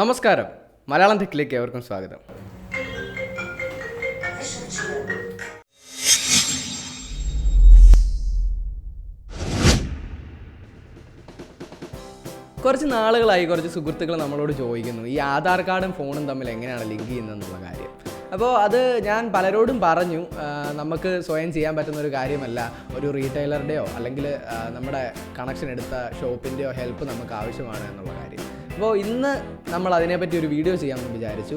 നമസ്കാരം. മലയാളം തെക്കിലേക്ക് ഏവർക്കും സ്വാഗതം. കുറച്ച് നാളുകളായി കുറച്ച് സുഹൃത്തുക്കൾ നമ്മളോട് ചോദിക്കുന്നു ഈ ആധാർ കാർഡും ഫോണും തമ്മിൽ എങ്ങനെയാണ് ലിങ്ക് ചെയ്യുന്നതെന്നുള്ള കാര്യം. അപ്പോൾ അത് ഞാൻ പലരോടും പറഞ്ഞു നമുക്ക് സ്വയം ചെയ്യാൻ പറ്റുന്ന ഒരു കാര്യമല്ല. ഒരു റീറ്റെയിലറുടെയോ അല്ലെങ്കിൽ നമ്മുടെ കണക്ഷൻ എടുത്ത ഷോപ്പിന്റെയോ ഹെൽപ്പ് നമുക്ക് ആവശ്യമാണ് എന്നുള്ള കാര്യം. അപ്പോൾ ഇന്ന് നമ്മൾ അതിനെപ്പറ്റി ഒരു വീഡിയോ ചെയ്യാമെന്ന് വിചാരിച്ചു.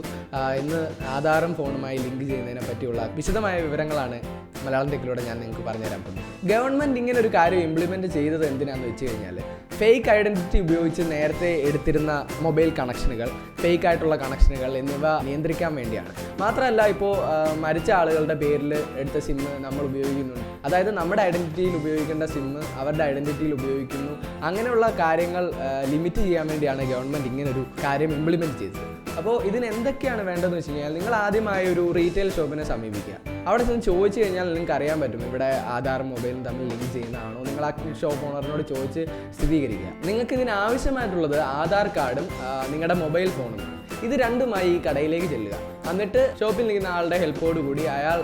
ഇന്ന് ആധാറും ഫോണുമായി ലിങ്ക് ചെയ്യുന്നതിനെ പറ്റിയുള്ള വിശദമായ വിവരങ്ങളാണ് മലയാളം ടെക്കിലൂടെ ഞാൻ നിങ്ങൾക്ക് പറഞ്ഞുതരാൻ പോകുന്നത്. ഗവൺമെന്റ് ഇങ്ങനെ ഒരു കാര്യം ഇംപ്ലിമെന്റ് ചെയ്തത് എന്തിനാണെന്ന് വെച്ച് കഴിഞ്ഞാൽ ഫേക്ക് ഐഡന്റിറ്റി ഉപയോഗിച്ച് നേരത്തെ എടുത്തിരുന്ന മൊബൈൽ കണക്ഷനുകൾ ഫേക്ക് ആയിട്ടുള്ള കണക്ഷനുകൾ എന്നിവ നിയന്ത്രിക്കാൻ വേണ്ടിയാണ്. മാത്രമല്ല ഇപ്പോൾ മരിച്ച ആളുകളുടെ പേരിൽ എടുത്ത സിമ്മ് നമ്മൾ ഉപയോഗിക്കുന്നുണ്ട്. അതായത് നമ്മുടെ ഐഡന്റിറ്റിയിൽ ഉപയോഗിക്കേണ്ട സിമ്മ് അവരുടെ ഐഡന്റിറ്റിയിൽ ഉപയോഗിക്കുന്നു. അങ്ങനെയുള്ള കാര്യങ്ങൾ ലിമിറ്റ് ചെയ്യാൻ വേണ്ടിയാണ് ഗവൺമെന്റ് ഇങ്ങനൊരു കാര്യം ഇംപ്ലിമെന്റ് ചെയ്തത്. അപ്പോൾ ഇതിന് എന്തൊക്കെയാണ് വേണ്ടതെന്ന് വെച്ച് കഴിഞ്ഞാൽ നിങ്ങൾ ആദ്യമായി ഒരു റീറ്റെയിൽ ഷോപ്പിനെ സമീപിക്കുക. അവിടെ ചെന്ന് ചോദിച്ചു കഴിഞ്ഞാൽ നിങ്ങൾക്ക് അറിയാൻ പറ്റും ഇവിടെ ആധാറും മൊബൈലും തമ്മിൽ ലിങ്ക് ചെയ്യുന്നതാണോ. നിങ്ങൾ ആ ഷോപ്പ് ഓണറിനോട് ചോദിച്ച് സ്ഥിരീകരിക്കുക. നിങ്ങൾക്ക് ഇതിന് ആവശ്യമായിട്ടുള്ളത് ആധാർ കാർഡും നിങ്ങളുടെ മൊബൈൽ ഫോണും ഇത് രണ്ടുമായി ഈ കടയിലേക്ക് ചെല്ലുക. എന്നിട്ട് ഷോപ്പിൽ നിൽക്കുന്ന ആളുടെ ഹെൽപ്പോട് കൂടി അയാൾ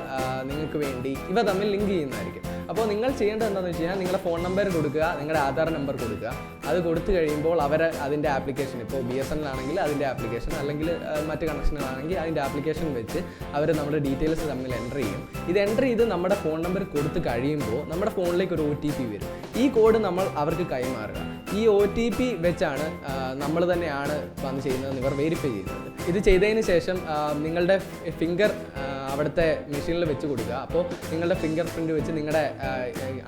നിങ്ങൾക്ക് വേണ്ടി ഇവ തമ്മിൽ ലിങ്ക് ചെയ്യുന്നതായിരിക്കും. അപ്പോൾ നിങ്ങൾ ചെയ്യേണ്ടത് എന്താണെന്ന് വെച്ച് കഴിഞ്ഞാൽ നിങ്ങളുടെ ഫോൺ നമ്പർ കൊടുക്കുക നിങ്ങളുടെ ആധാർ നമ്പർ കൊടുക്കുക. അത് കൊടുത്തു കഴിയുമ്പോൾ അവർ അതിന്റെ ആപ്ലിക്കേഷൻ ഇപ്പോൾ ബി എസ് എൻ ആണെങ്കിൽ അതിന്റെ ആപ്ലിക്കേഷൻ അല്ലെങ്കിൽ മറ്റ് കണക്ഷനുകളാണെങ്കിൽ അതിന്റെ ആപ്ലിക്കേഷൻ വെച്ച് അവർ നമ്മുടെ ഡീറ്റെയിൽസ് തമ്മിൽ എന്റർ ചെയ്യും. ഇത് എന്റർ ചെയ്ത് നമ്മുടെ ഫോൺ നമ്പർ കൊടുത്ത് കഴിയുമ്പോൾ നമ്മുടെ ഫോണിലേക്ക് ഒരു ഒ ടി പി വരും. ഈ കോഡ് നമ്മൾ അവർക്ക് കൈമാറുക. ഈ ഒ ടി പി വെച്ചാണ് നമ്മൾ തന്നെയാണ് വന്ന് ചെയ്യുന്നത് ഇവർ വെരിഫൈ ചെയ്യുന്നത്. ഇത് ചെയ്തതിന് ശേഷം നിങ്ങളുടെ ഫിംഗർ അവിടുത്തെ മെഷീനിൽ വെച്ച് കൊടുക്കുക. അപ്പോൾ നിങ്ങളുടെ ഫിംഗർ പ്രിന്റ് വെച്ച് നിങ്ങളുടെ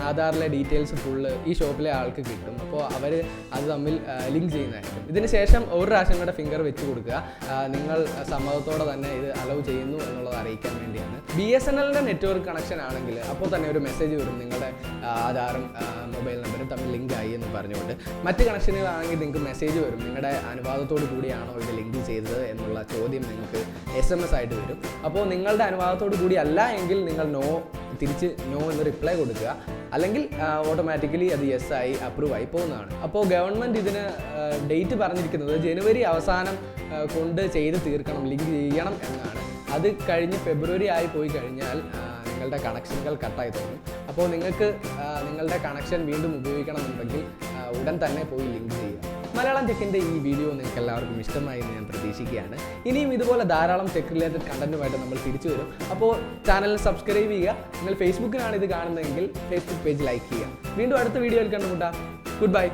ആധാറിലെ ഡീറ്റെയിൽസ് ഫുള്ള് ഈ ഷോപ്പിലെ ആൾക്ക് കിട്ടും. അപ്പോൾ അവർ അത് തമ്മിൽ ലിങ്ക് ചെയ്യുന്നതായിരിക്കും. ഇതിന് ശേഷം ഒരു പ്രാവശ്യം കൂടെ ഫിംഗർ വെച്ച് കൊടുക്കുക. നിങ്ങൾ സമ്മതത്തോടെ തന്നെ ഇത് അലവ് ചെയ്യുന്നു എന്നുള്ളത് അറിയിക്കാൻ വേണ്ടിയാണ്. ബി എസ് എൻ എല്ലിന്റെ നെറ്റ്വർക്ക് കണക്ഷൻ ആണെങ്കിൽ അപ്പോൾ തന്നെ ഒരു മെസ്സേജ് വരും നിങ്ങളുടെ ആധാറും മൊബൈൽ നമ്പറും തമ്മിൽ ലിങ്ക് ആയി എന്ന് പറഞ്ഞുകൊണ്ട്. മറ്റ് കണക്ഷനുകളാണെങ്കിൽ നിങ്ങൾക്ക് മെസ്സേജ് വരും. നിങ്ങളുടെ അനുവാദത്തോടു കൂടിയാണോ ഇത് ലിങ്ക് ചെയ്തത് എന്നുള്ള ചോദ്യം നിങ്ങൾക്ക് എസ് എം എസ് ആയിട്ട് വരും. അപ്പോൾ നിങ്ങളുടെ അനുവാദത്തോടു കൂടി അല്ല എങ്കിൽ നിങ്ങൾ നോ തിരിച്ച് നോ എന്ന് റിപ്ലൈ കൊടുക്കുക. അല്ലെങ്കിൽ ഓട്ടോമാറ്റിക്കലി അത് യെസ് ആയി അപ്രൂവ് ആയി പോകുന്നതാണ്. അപ്പോൾ ഗവൺമെന്റ് ഇതിന് ഡേറ്റ് പറഞ്ഞിരിക്കുന്നത് ജനുവരി അവസാനം കൊണ്ട് ചെയ്ത് തീർക്കണം ലിങ്ക് ചെയ്യണം എന്നാണ്. അത് കഴിഞ്ഞ് ഫെബ്രുവരി ആയി പോയി കഴിഞ്ഞാൽ നിങ്ങളുടെ കണക്ഷനുകൾ കട്ടായി തുടങ്ങും. അപ്പോൾ നിങ്ങൾക്ക് നിങ്ങളുടെ കണക്ഷൻ വീണ്ടും ഉപയോഗിക്കണമെന്നുണ്ടെങ്കിൽ ഉടൻ തന്നെ പോയി ലിങ്ക് മലയാളം ചെക്കിന്റെ ഈ വീഡിയോ നിങ്ങൾക്ക് എല്ലാവർക്കും ഇഷ്ടമായി എന്ന് ഞാൻ പ്രതീക്ഷിക്കുകയാണ്. ഇനിയും ഇതുപോലെ ധാരാളം ചെക്ക് റിലേറ്റഡ് കണ്ടന്റുമായിട്ട് നമ്മൾ തിരിച്ചു വരും. അപ്പോൾ ചാനൽ സബ്സ്ക്രൈബ് ചെയ്യുക. നിങ്ങൾ ഫേസ്ബുക്കിലാണ് ഇത് കാണുന്നതെങ്കിൽ ഫേസ്ബുക്ക് പേജ് ലൈക്ക് ചെയ്യുക. വീണ്ടും അടുത്ത വീഡിയോയിൽ കണ്ടുമുട്ടാം. Good bye